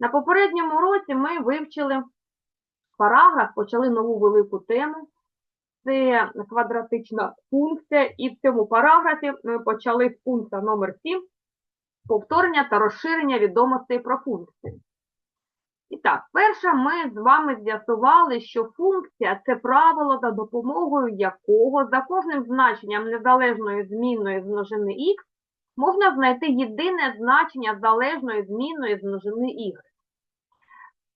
На попередньому році ми вивчили параграф, почали нову велику тему. Це квадратична функція, і в цьому параграфі ми почали з пункту номер 7 повторення та розширення відомостей про функції. І так, перше, ми з вами з'ясували, що функція це правило, за допомогою якого за кожним значенням незалежної змінної з множини х можна знайти єдине значення залежної змінної з множини y.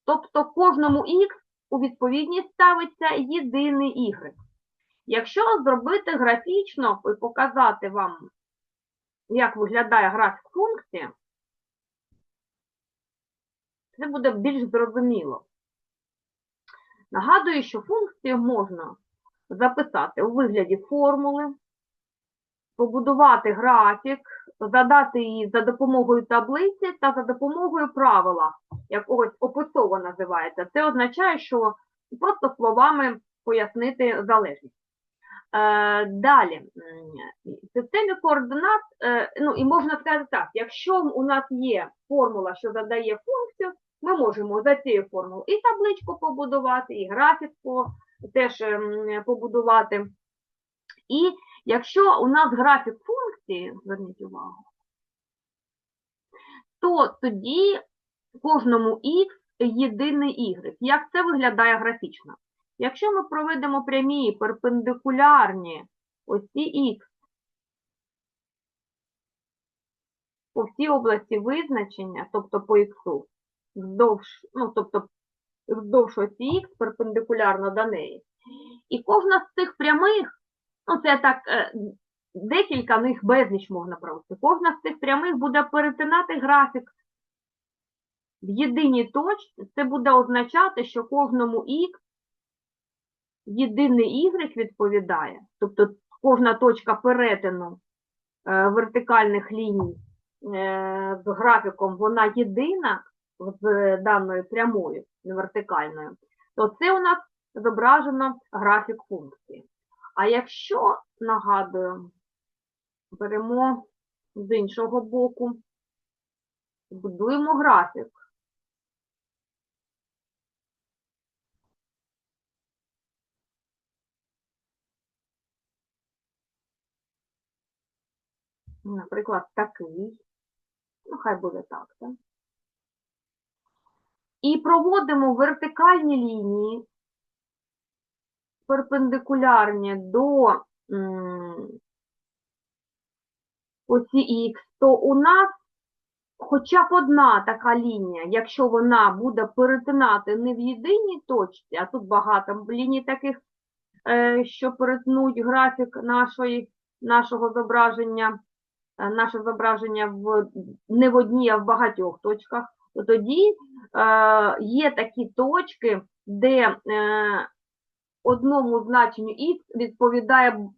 Тобто кожному х у відповідність ставиться єдиний y. Якщо зробити графічно і показати вам, як виглядає графік функції, це буде більш зрозуміло. Нагадую, що функцію можна записати у вигляді формули, побудувати графік, задати її за допомогою таблиці та за допомогою правила, якогось описово називається. Це означає, що просто словами пояснити залежність. Е, Далі, в системі координат, е, ну і можна сказати так, якщо у нас є формула, що задає функцію, ми можемо за цією формулою і табличку побудувати, і графік теж ем, побудувати. І якщо у нас графік функції, зверніть увагу, то тоді кожному х єдиний y. Як це виглядає графічно? Якщо ми проведемо прямі перпендикулярні осі х по всій області визначення, тобто по х, вздовж, ну, тобто вздовж осі х перпендикулярно до неї, і кожна з цих прямих, ну це так, е, декілька них безліч можна провести, кожна з цих прямих буде перетинати графік в єдиній точці, це буде означати, що кожному х єдиний y відповідає, тобто кожна точка перетину е, вертикальних ліній е, з графіком, вона єдина з даною прямою, вертикальною, то це у нас зображено графік функції. А якщо, нагадую, беремо з іншого боку, будуємо графік. Наприклад, такий. Ну, хай буде так, так? І проводимо вертикальні лінії, перпендикулярні до м, осі Х, то у нас хоча б одна така лінія, якщо вона буде перетинати не в єдиній точці, а тут багато ліній таких, е, що перетнуть графік нашої, нашого зображення, наше зображення в, не в одній, а в багатьох точках, то тоді е, є такі точки, де е, одному значенню х відповідає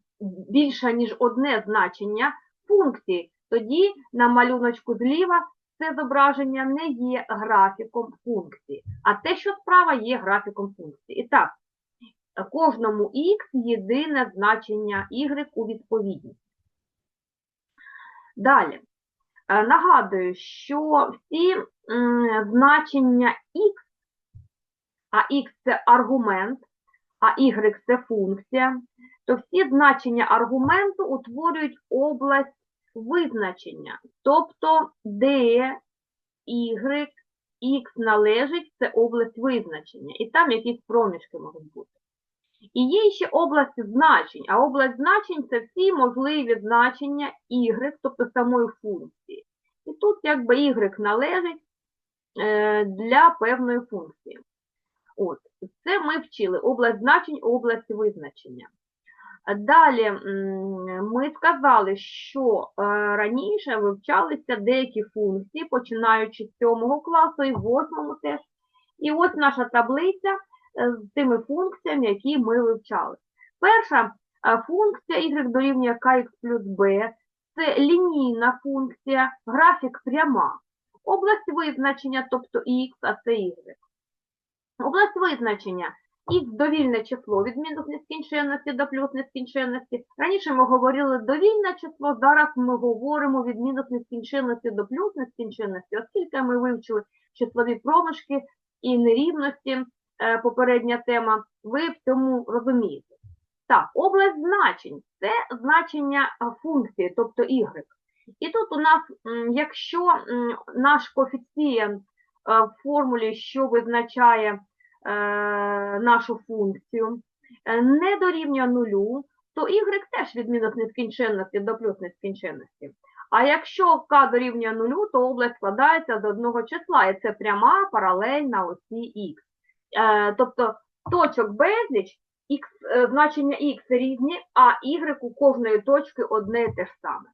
більше, ніж одне значення функції. Тоді на малюночку зліва це зображення не є графіком функції, а те, що справа, є графіком функції. І так, кожному х єдине значення y у відповідність. Далі. Е, Нагадую, що всі значення х, а х це аргумент, а y це функція, то всі значення аргументу утворюють область визначення. Тобто, де y, x належить, це область визначення. І там якісь проміжки можуть бути. І є ще області значень, а область значень це всі можливі значення y, тобто самої функції. І тут якби y належить е, для певної функції. От, це ми вчили область значень, область визначення. Далі ми сказали, що е, раніше вивчалися деякі функції, починаючи з 7 класу і 8 теж. І ось наша таблиця з тими функціями, які ми вивчали. Перша е, функція y дорівнює kx плюс b – це лінійна функція, графік пряма. Область визначення, тобто x, а це y. Область визначення Х довільне число від мінус нескінченності до плюс нескінченності. Раніше ми говорили довільне число, зараз ми говоримо від мінус нескінченності до плюс нескінченності, оскільки ми вивчили числові проміжки і нерівності, е, попередня тема, ви в цьому розумієте. Так, область значень це значення е, функції, тобто y. І тут у нас, якщо наш коефіцієнт е, в формулі, що визначає е, нашу функцію, е, не дорівнює нулю, то y теж від мінус нескінченності до плюс нескінченності. А якщо k дорівнює нулю, то область складається з одного числа, і це пряма паралельна осі х. Е, тобто точок безліч, е, значення x різні, а y у кожної точки одне і те ж саме.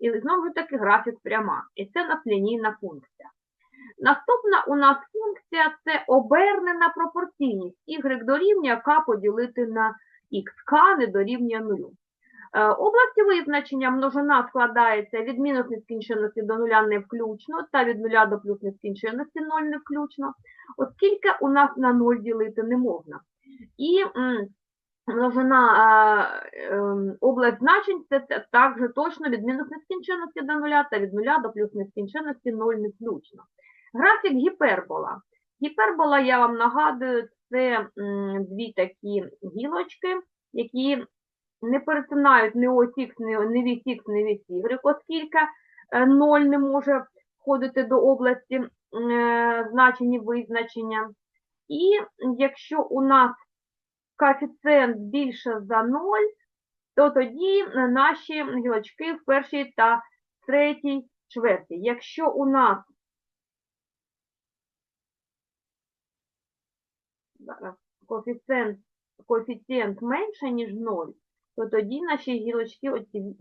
І знову ж таки графік пряма. І це у нас лінійна функція. Наступна у нас функція це обернена пропорційність y дорівнює k поділити на x, k не дорівнює 0. Області визначення множина складається від мінус нескінченності до нуля не включно та від нуля до плюс нескінченності 0 не включно, оскільки у нас на 0 ділити не можна. І множина е, ем, область значень це також точно від мінус нескінченності до нуля та від нуля до плюс нескінченності 0 не включно. Графік гіпербола. Гіпербола, я вам нагадую, це дві такі гілочки, які не перетинають ні ось Х, ні, вісь Х, ні вісь Y, оскільки 0 не може входити до області е, значень визначення. І якщо у нас коефіцієнт більше за 0, то тоді наші гілочки в першій та третій чверті. Якщо у нас коефіцієнт, коефіцієнт менше, ніж 0, то тоді наші гілочки оці,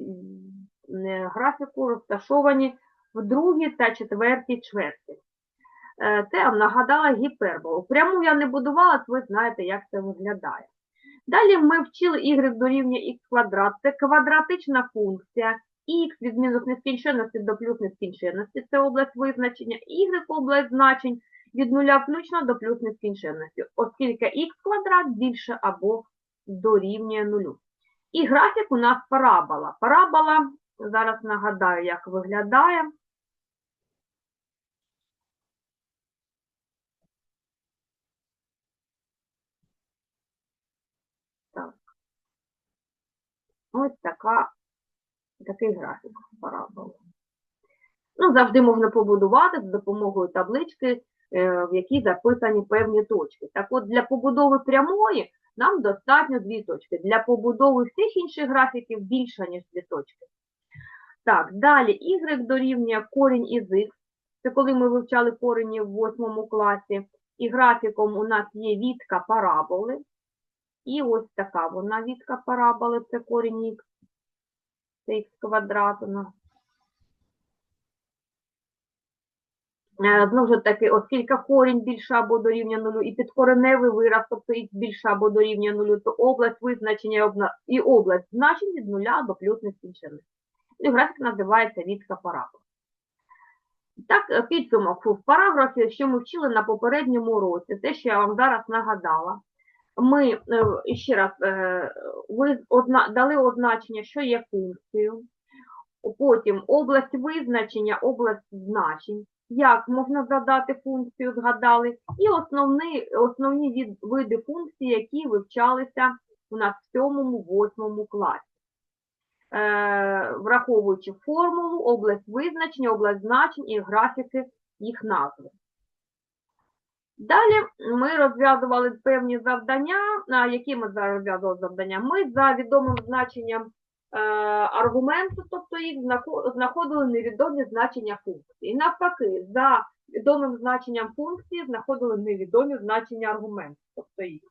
е, графіку розташовані в другій та четвертій чверті. Це я нагадала гіперболу. Пряму я не будувала, ви знаєте, як це виглядає. Далі ми вчили y дорівнює х квадрат. Це квадратична функція. х від мінус нескінченності до плюс нескінченності. Це область визначення. y область значень від нуля включно до плюс нескінченності, оскільки х квадрат більше або дорівнює нулю. І графік у нас парабола. Парабола, зараз нагадаю, як виглядає. Так. Ось така, такий графік параболи. Ну, завжди можна побудувати за допомогою таблички, е, в якій записані певні точки. Так от для побудови прямої нам достатньо дві точки. Для побудови всіх інших графіків більше, ніж дві точки. Так, далі y дорівнює корінь із х. Це коли ми вивчали корені в восьмому класі. І графіком у нас є відка параболи. І ось така вона відка параболи, це корінь х. Це х квадрат у нас. Е, Знову ж таки, оскільки корінь більше або дорівнює нулю, і підкореневий вираз, тобто х більше або дорівнює нулю, то область визначення і область значень від нуля до плюс нескінченності. І графік називається відка параболи. Так, е, підсумок в параграфі, що ми вчили на попередньому уроці, те, що я вам зараз нагадала. Ми е, ще раз е, ви дали означення, що є функцією, потім область визначення, область значень, як можна задати функцію, згадали, і основні, основні від, види функцій, які вивчалися у нас в 7-8 класі. Е, враховуючи формулу, область визначення, область значень і графіки їх назви. Далі ми розв'язували певні завдання. Які ми зараз розв'язували завдання? Ми за відомим значенням е, аргументу, тобто їх знаходили невідомі значення функції. І навпаки, за відомим значенням функції знаходили невідомі значення аргументу, тобто їх.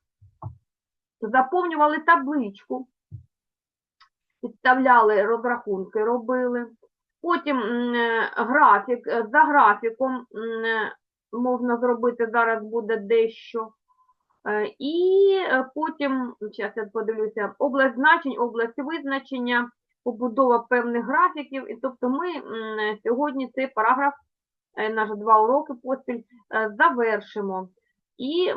Заповнювали табличку, підставляли розрахунки, робили. Потім е, графік, е, за графіком можна зробити, зараз буде дещо. Е, І е, потім, зараз я подивлюся, область значень, область визначення, побудова певних графіків. І тобто ми сьогодні цей параграф, е, наші два уроки поспіль, завершимо. і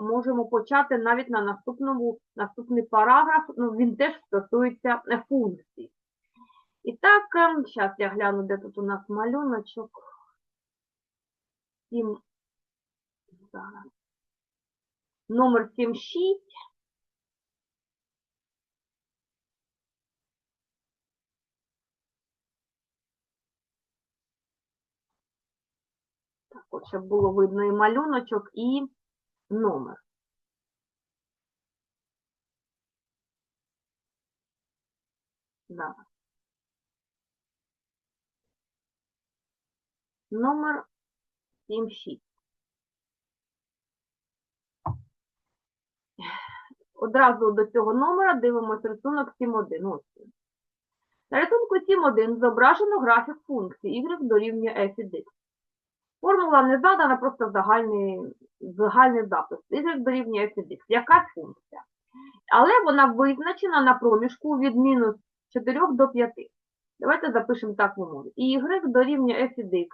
можемо почати навіть на наступному, наступний параграф, ну, він теж стосується функцій. І так, зараз я гляну, де тут у нас малюночок. Зараз. Номер 7.6. Так, от, щоб було видно і малюночок, і номер. Зараз. Номер 7.6. Одразу до цього номера дивимося рисунок 7.1. Ось. На рисунку 7.1 зображено графік функції y дорівнює f від x. Формула не задана, просто загальний, загальний запис. y дорівнює f від x. Якась функція. Але вона визначена на проміжку від мінус 4 до 5. Давайте запишемо так в умові. y дорівнює f від x.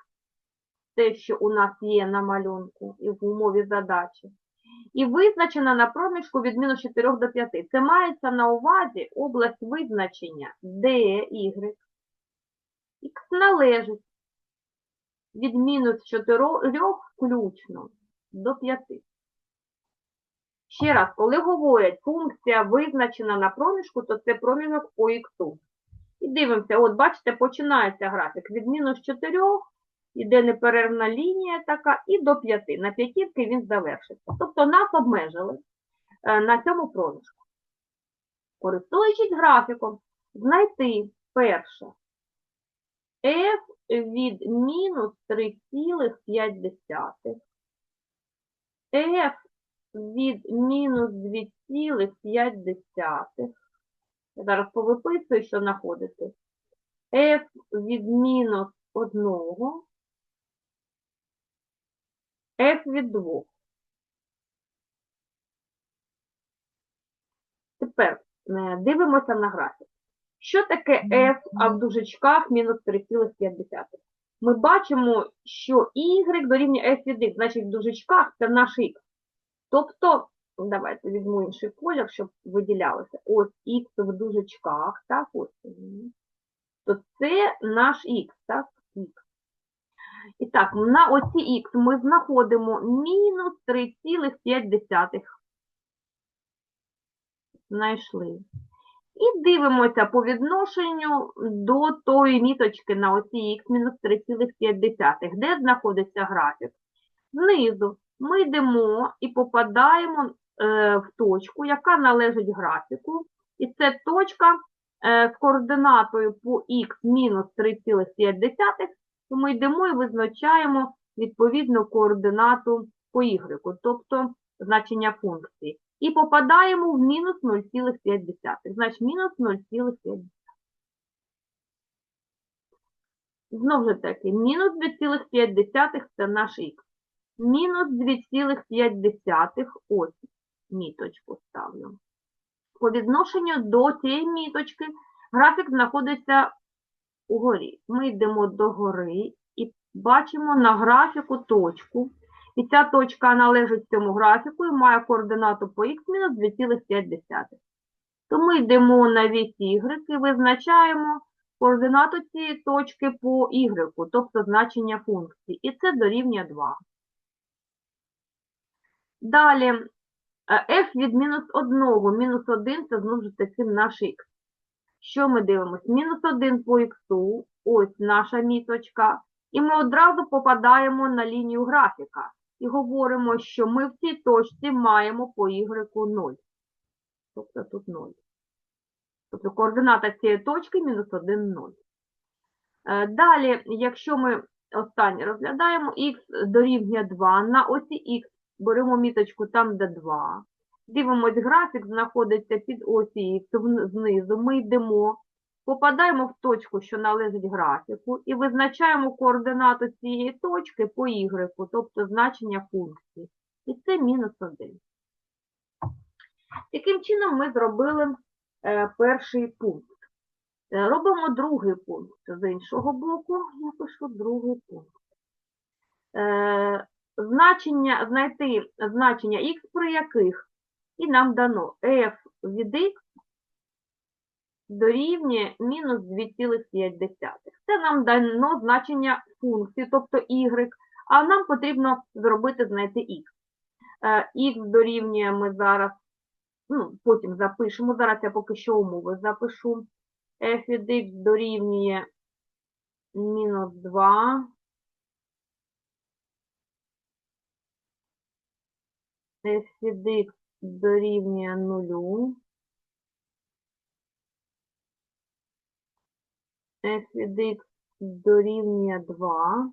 Те, що у нас є на малюнку і в умові задачі. І визначена на проміжку від мінус 4 до 5. Це мається на увазі область визначення де y. Х належить від мінус 4 включно до 5. Ще раз, коли говорять, функція визначена на проміжку, то це проміжок по х. І дивимося, от бачите, починається графік від мінус 4, іде неперервна лінія така, і до 5. На п'ятірки він завершиться. Тобто нас обмежили е, на цьому проміжку. Користуючись графіком, знайти перше f від мінус 3,5, f від мінус 2,5. Я зараз повиписую, що знаходити. f від мінус 1, f від 2. Тепер е, дивимося на графік. Що таке f, а в дужечках мінус 3,5? Ми бачимо, що y дорівнює f від x, значить в дужечках це наш x. Тобто, давайте візьму інший колір, щоб виділялося. Ось x в дужечках, так, ось. То це наш x, так, x. І так, на оці х ми знаходимо мінус 3,5. Знайшли. І дивимося по відношенню до тої міточки на оці х мінус 3,5. Де знаходиться графік? Знизу ми йдемо і попадаємо е, в точку, яка належить графіку. І це точка е, з координатою по х мінус 3,5. То ми йдемо і визначаємо відповідну координату по y, тобто значення функції. І попадаємо в мінус 0,5. Значить, мінус 0,5. Знову ж таки, мінус 2,5 це наш х. Мінус 2,5 ось міточку ставлю. По відношенню до цієї міточки графік знаходиться угорі. Ми йдемо до гори і бачимо на графіку точку. І ця точка належить цьому графіку і має координату по х мінус 2,5. То ми йдемо на вісь y і визначаємо координату цієї точки по y, тобто значення функції. І це дорівнює 2. Далі е, f від мінус 1, мінус 1 це знову ж таки наш х. Що ми дивимося? Мінус 1 по х, ось наша міточка, і ми одразу попадаємо на лінію графіка і говоримо, що ми в цій точці маємо по y 0. Тобто тут 0. Тобто координата цієї точки мінус 1, 0. Е, Далі, якщо ми останнє розглядаємо, х дорівнює 2, на осі х беремо міточку там, де 2. Дивимось, графік знаходиться під осі знизу. Ми йдемо, попадаємо в точку, що належить графіку, і визначаємо координату цієї точки по y, тобто значення функції. І це мінус 1. Таким чином ми зробили е, перший пункт. Е, Робимо другий пункт. З іншого боку, я пишу другий пункт. Е, значення, знайти значення х, при яких і нам дано f від х дорівнює мінус 2,5. Це нам дано значення функції, тобто y, а нам потрібно зробити знайти х. Х дорівнює ми зараз, ну, потім запишемо, зараз я поки що умови запишу. f від х дорівнює мінус 2. f від х дорівнює 0. f від х дорівнює 2.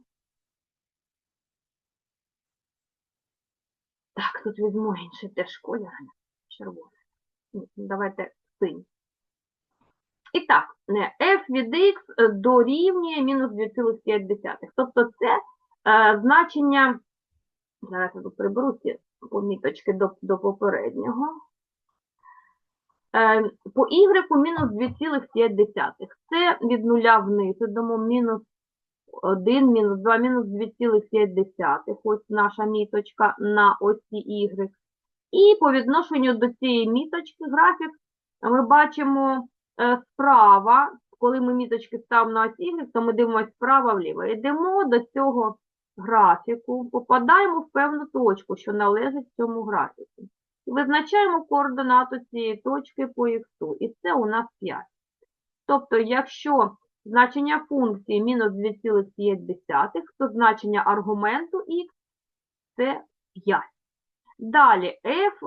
Так, тут візьму інший теж колір. Червоний. Давайте синій. І так, f від x дорівнює мінус 2,5. Тобто це е, значення, зараз я приберу ці поміточки до, до попереднього. Е, по y мінус 2,5. Це від нуля вниз, дамо мінус 1, мінус 2, мінус 2,5. Ось наша міточка на осі y. І по відношенню до цієї міточки графік ми бачимо е, справа, коли ми міточки ставимо на ось y, то ми дивимося справа вліво. Йдемо до цього графіку, попадаємо в певну точку, що належить цьому графіку. І визначаємо координату цієї точки по х, і це у нас 5. Тобто, якщо значення функції мінус 2,5, то значення аргументу х це 5. Далі f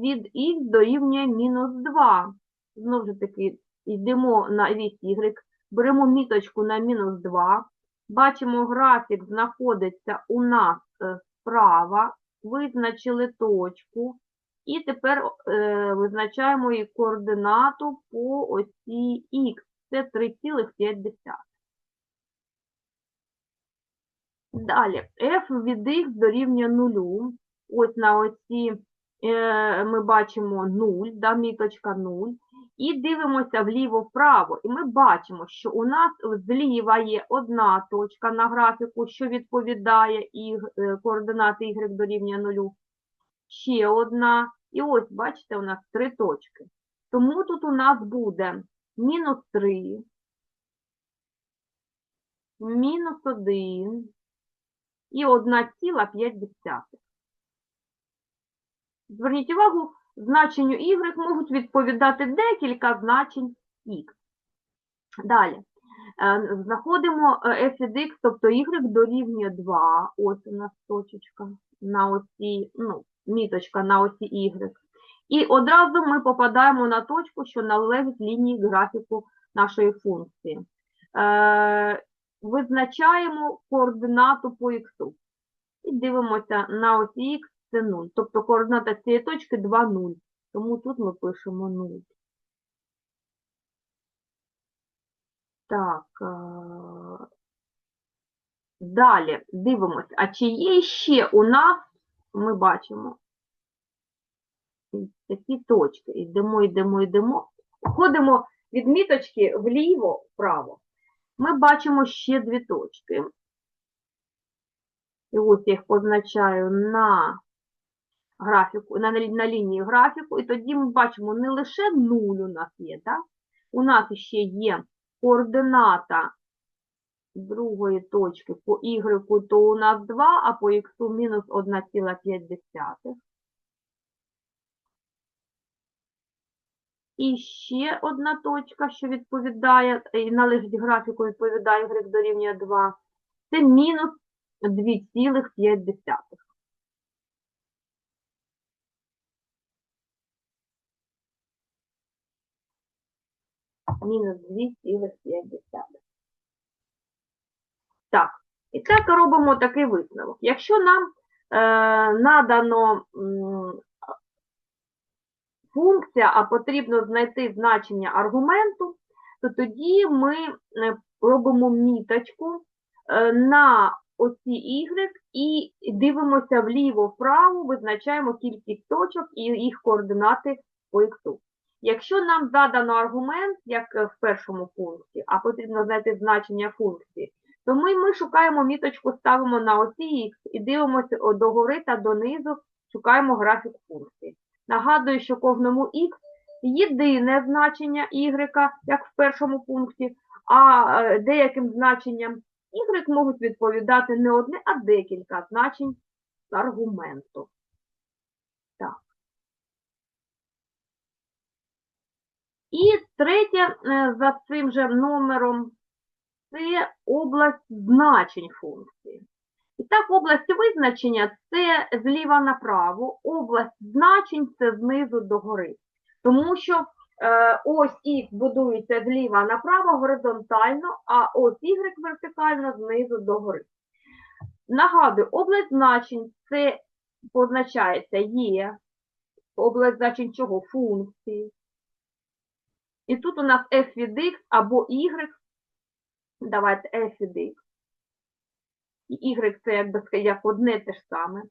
від х дорівнює мінус 2. Знову ж таки, йдемо на вісь y, беремо міточку на мінус 2. Бачимо, графік знаходиться у нас е, справа, визначили точку. І тепер е, визначаємо її координату по осі х. Це 3,5. Далі, f від х дорівнює 0. Ось на осі е, ми бачимо 0, да, міточка 0. І дивимося вліво-вправо. І ми бачимо, що у нас зліва є одна точка на графіку, що відповідає і е, координати y дорівнює 0. Ще одна. І ось, бачите, у нас три точки. Тому тут у нас буде мінус 3, мінус 1 і 1,5. Зверніть увагу, значенню y можуть відповідати декілька значень x. Далі. Е, Знаходимо е, f від x, тобто y дорівнює 2. Ось у нас точечка на осі, ну, міточка на осі y. І одразу ми попадаємо на точку, що належить лінії графіку нашої функції. Е, Визначаємо координату по х. І дивимося на осі х це 0. Тобто координата цієї точки 2, 0. Тому тут ми пишемо 0. Так. е, Далі дивимося, а чи є ще у нас, ми бачимо, такі точки. Йдемо, йдемо, йдемо. Ходимо від міточки вліво, вправо. Ми бачимо ще дві точки. І ось я їх позначаю на графіку, на, на лінії графіку, і тоді ми бачимо не лише 0 у нас є, так? У нас ще є координата другої точки по y, то у нас 2, а по x мінус 1,5. І ще одна точка, що відповідає, і належить графіку, відповідає y дорівнює 2. Це мінус 2,5. Мінус 2,5. Так, і так робимо такий висновок. Якщо нам е, надано м, функція, а потрібно знайти значення аргументу, то тоді ми е, робимо міточку е, на осі Y і дивимося вліво-вправо, визначаємо кількість точок і їх координати по X. Якщо нам задано аргумент, як е, в першому пункті, а потрібно знайти значення функції, то ми, ми шукаємо міточку, ставимо на оці х і дивимося догори та донизу, шукаємо графік функції. Нагадую, що кожному х єдине значення y, як в першому пункті, а е, деяким значенням y можуть відповідати не одне, а декілька значень аргументу. Так. І третє е, за цим же номером це область значень функції. І так, область визначення це зліва направо, область значень це знизу догори. Тому що е, ось Х будується зліва направо горизонтально, а ось Y вертикально знизу догори. Нагадую, область значень це позначається є, область значень чого? Функції. І тут у нас f від x або y. Давайте f від x. І y це якби як одне те ж саме.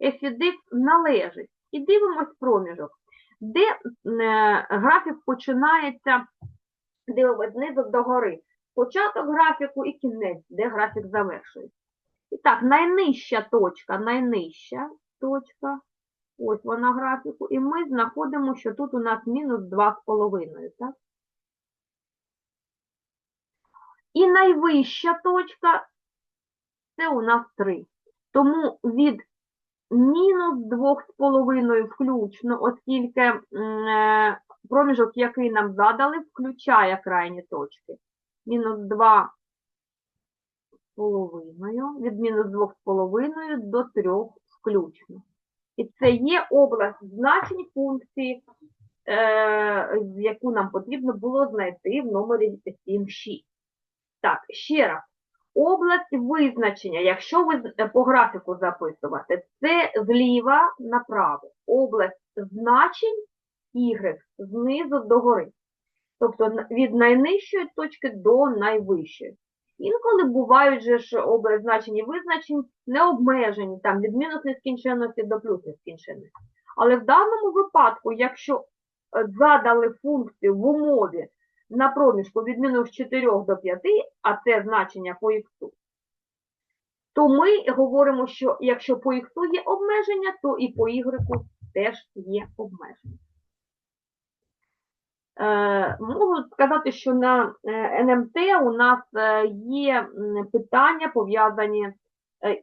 f від x належить. І дивимось проміжок, де е, графік починається, знизу до гори. Початок графіку і кінець, де графік завершується. І так, найнижча точка, найнижча точка, ось вона графіку, і ми знаходимо, що тут у нас мінус 2,5, так? І найвища точка це у нас 3. Тому від мінус 2,5 включно, оскільки е, проміжок, який нам задали, включає крайні точки. Мінус 2 половиною, від мінус 2,5 до 3 включно. І це є область значень функції, е, яку нам потрібно було знайти в номері 7.6. Так, ще раз. Область визначення, якщо ви по графіку записувати, це зліва направо. Область значень Y знизу до гори. Тобто від найнижчої точки до найвищої. Інколи бувають же ж значень і визначень не обмежені там, від мінус нескінченності до плюс нескінченності. Але в даному випадку, якщо е, задали функцію в умові на проміжку від мінус 4 до 5, а це значення по х, то ми говоримо, що якщо по х є обмеження, то і по y теж є обмеження. Е, Можу сказати, що на е, НМТ у нас е, є питання, пов'язані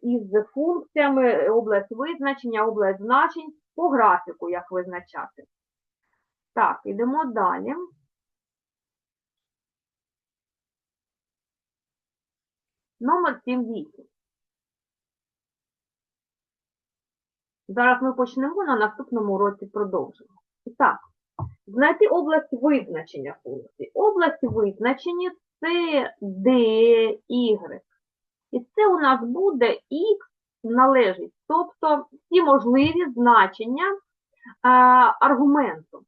із функціями, область визначення, область значень по графіку, як визначати. Так, йдемо далі. Номер 7.8. Зараз ми почнемо, на наступному уроці продовжимо. Так, знайти область визначення функції. Область визначення це D, Y. І це у нас буде X належить, тобто всі можливі значення а, аргументу.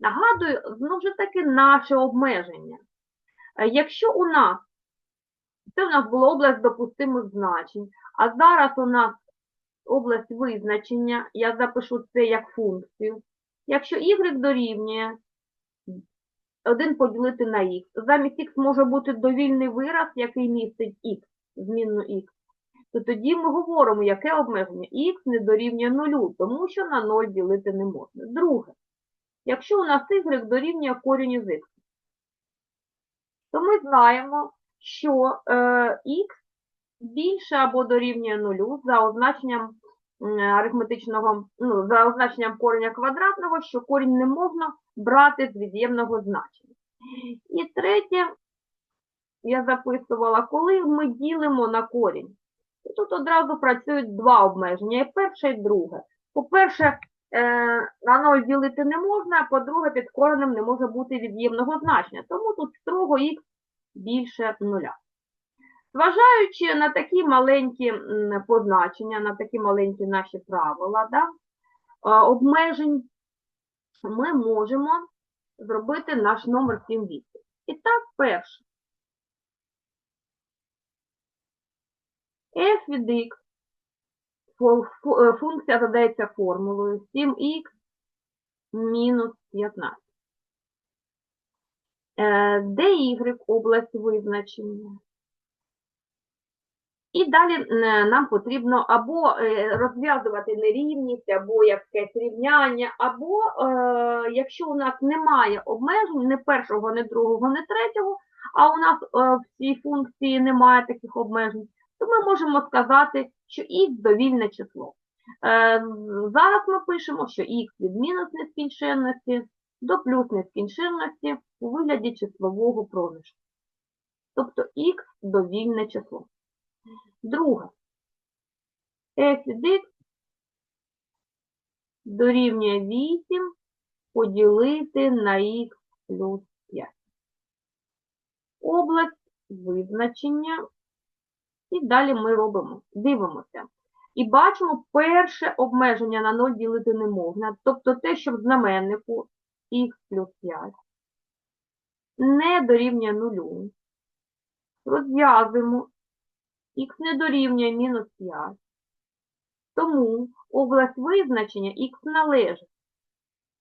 Нагадую, знову ж таки, наше обмеження. Е, Якщо у нас, це у нас була область допустимих значень, а зараз у нас область визначення, я запишу це як функцію. Якщо y дорівнює 1 поділити на х, замість х може бути довільний вираз, який містить х, змінну х, то тоді ми говоримо, яке обмеження? Х не дорівнює 0, тому що на 0 ділити не можна. Друге, якщо у нас y дорівнює корінь із х, то ми знаємо, що е, х більше або дорівнює 0 за означенням арифметичного, ну, за означенням кореня квадратного, що корінь не можна брати з від'ємного значення. І третє, я записувала, коли ми ділимо на корінь, тут одразу працюють два обмеження, і перше, і друге. По-перше, е, на 0 ділити не можна, а по-друге, під коренем не може бути від'ємного значення. Тому тут строго х більше нуля. Зважаючи на такі маленькі позначення, на такі маленькі наші правила, да, е, обмежень, ми можемо зробити наш номер 7-8. І так, перше. f від x, е, функція задається формулою 7х мінус 15. Е, dy область визначення. І далі е, нам потрібно або е, розв'язувати нерівність, або якесь рівняння, або е, якщо у нас немає обмежень, ні першого, ні другого, ні третього, а у нас в цій функції немає таких обмежень, то ми можемо сказати, що х довільне число. Зараз ми пишемо, що х від мінус нескінченності до плюс нескінченності у вигляді числового проміжку. Тобто х довільне число. Друге. f від x дорівнює 8 поділити на х плюс 5. Область визначення. І далі ми робимо, дивимося. І бачимо, перше обмеження на 0 ділити не можна. Тобто те, що в знаменнику х плюс 5 не дорівнює нулю. Розв'язуємо х не дорівнює мінус 5. Тому область визначення х належить.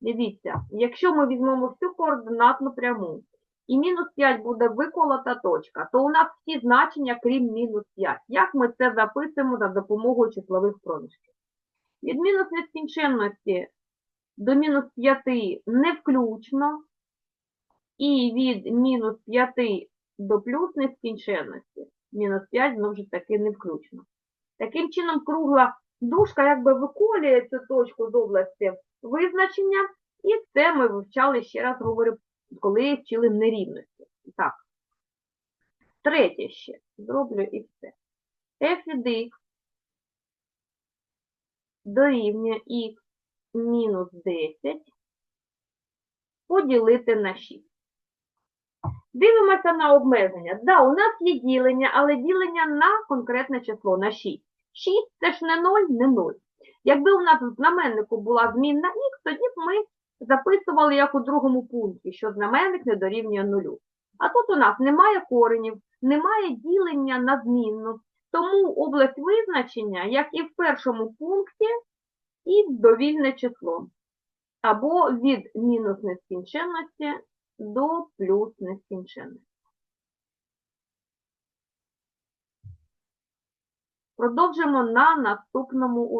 Дивіться, якщо ми візьмемо всю координатну пряму, і мінус 5 буде виколота точка, то у нас всі значення, крім мінус 5. Як ми це записуємо за допомогою числових проміжків? Від мінус нескінченності до мінус 5 не включно, і від мінус 5 до плюс нескінченності мінус 5 знову ж таки не включно. Таким чином, кругла дужка якби виколює цю точку з області визначення, і це ми вивчали, ще раз говорю, коли вчили нерівності. Так. Третє ще. Зроблю і все. f від x дорівнює x мінус 10 поділити на 6. Дивимося на обмеження. Да, у нас є ділення, але ділення на конкретне число, на 6. 6 це ж не 0, не 0. Якби у нас в знаменнику була змінна х, тоді б ми записували, як у другому пункті, що знаменник не дорівнює нулю. А тут у нас немає коренів, немає ділення на змінну, тому область визначення, як і в першому пункті, і довільне число. Або від мінус нескінченності до плюс нескінченності. Продовжимо на наступному уроці.